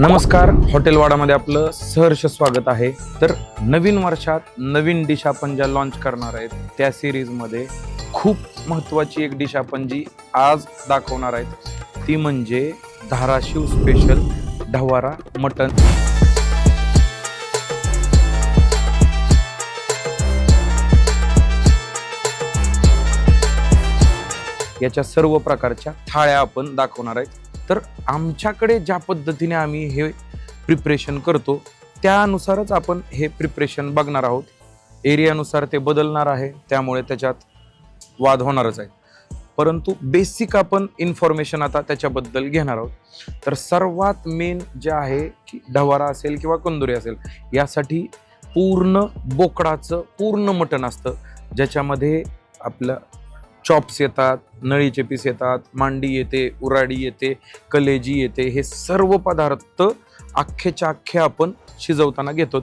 नमस्कार. हॉटेलवाडामध्ये आपलं सहर्ष स्वागत आहे. तर नवीन वर्षात नवीन डिश आपण ज्या लॉन्च करणार आहेत त्या सिरीजमध्ये खूप महत्त्वाची एक डिश आपण जी आज दाखवणार आहेत ती म्हणजे धाराशिव स्पेशल ढवारा मटन याच्या सर्व प्रकारच्या थाळ्या आपण दाखवणार आहेत. तर आमच्याकडे ज्या पद्धतीने आम्ही हे प्रिपरेशन करतो त्यानुसारच आपण हे प्रिपरेशन बघणार आहोत. एरियानुसार ते बदलणार आहे त्यामुळे त्याच्यात वाद होणारच आहे परंतु बेसिक आपण इन्फॉर्मेशन आता त्याच्याबद्दल घेणार आहोत. तर सर्वात मेन जे आहे की ढवारा असेल किंवा कंदुरी असेल यासाठी पूर्ण बोकडाचं पूर्ण मटण असतं. ज्याच्यामध्ये आपलं चॉप्स येतात नळीचे पीस येतात मांडी येते उराडी येते कलेजी येते हे सर्व पदार्थ अख्खेच्या अख्खे आपण शिजवताना घेतो.